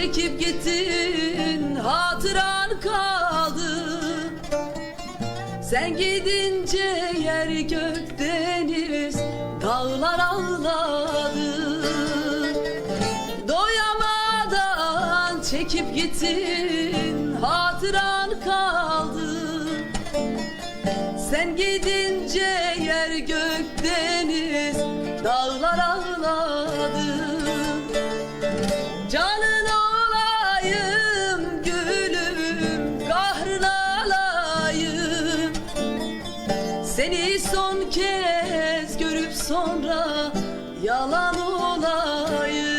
çekip gittin hatıran kaldı. Sen gidince yer gök deniz dağlar ağladı. Doyamadan çekip gittin hatıran kaldı. Sen gidince yer gök deniz dağlar ağladı Seni son kez görüp sonra yalan olayım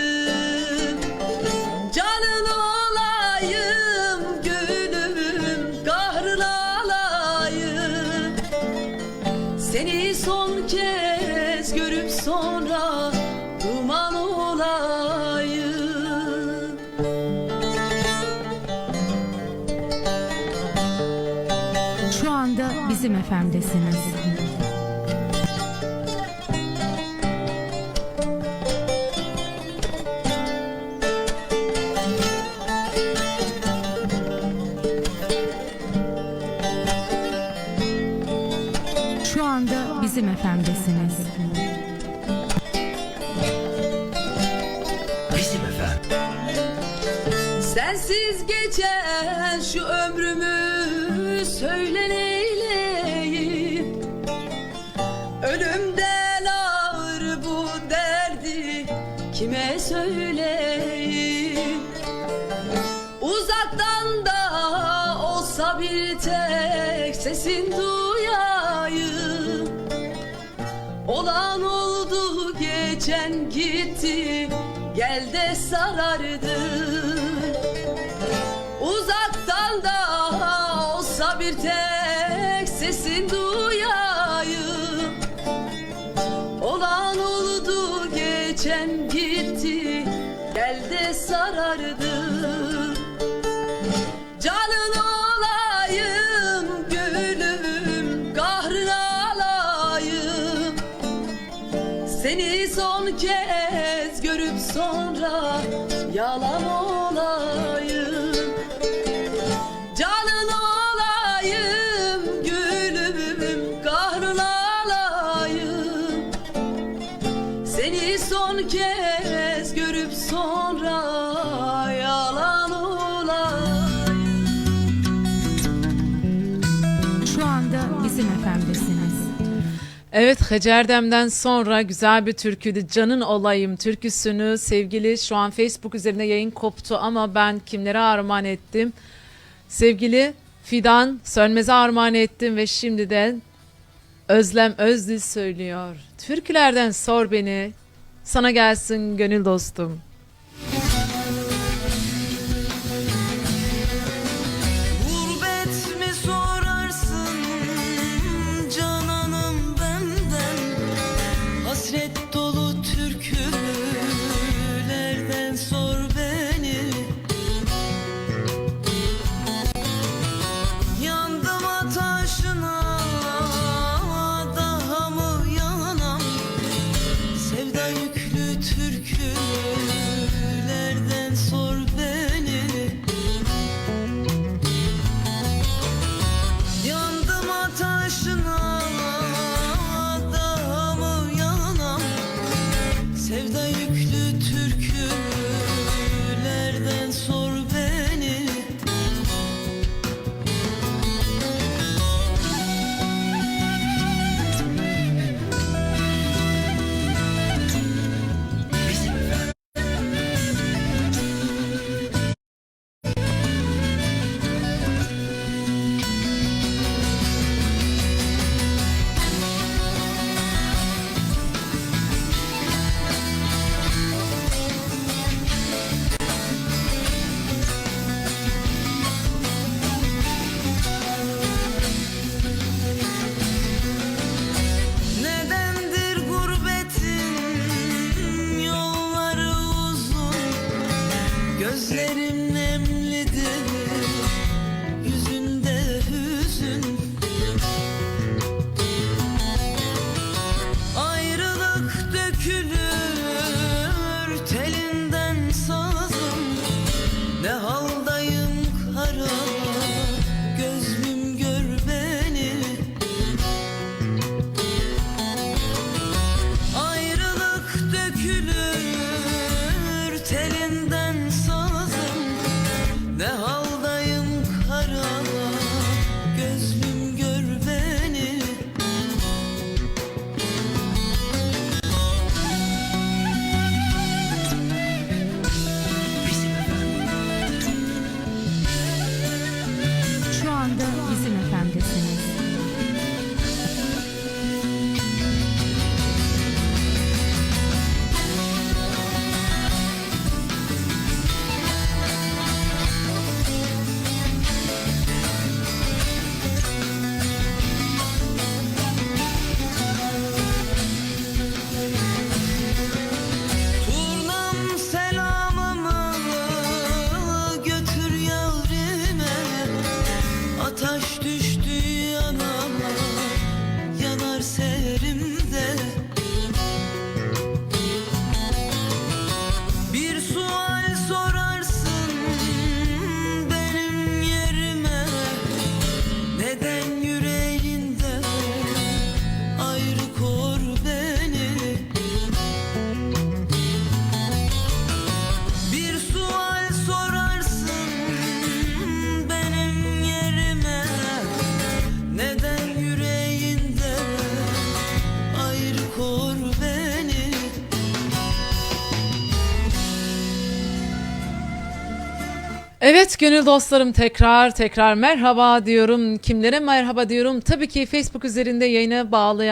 anda bizim efemdesiniz. Şu anda bizim efemdesiniz. Bizim efendim. Sensiz geçen şu ömrümü söyle kime söyleyeyim? Uzaktan da olsa bir tek sesin duyayım. Olan oldu geçen gitti Gel de sarardı Uzaktan da olsa bir tek sesin duyayım kez görüp sonra yalan olayım. Canın olayım gülüm kahrın alayım. Seni son kez görüp sonra yalan olayım. Şu anda bizim efemdesiniz. Evet Hecerdem'den sonra güzel bir türküydü. Canın olayım türküsünü sevgili şu an Facebook üzerinde yayın koptu ama ben kimlere armağan ettim? Sevgili Fidan Sönmez'e armağan ettim ve şimdi de Özlem Özdil söylüyor. Türkülerden sor beni, sana gelsin gönül dostum. Gözlerim nemlidir yüzünde hüzün. Ayrılık dökülür telinden Evet gönül dostlarım tekrar tekrar merhaba diyorum. Kimlere merhaba diyorum? Tabii ki Facebook üzerinde yayına bağlayan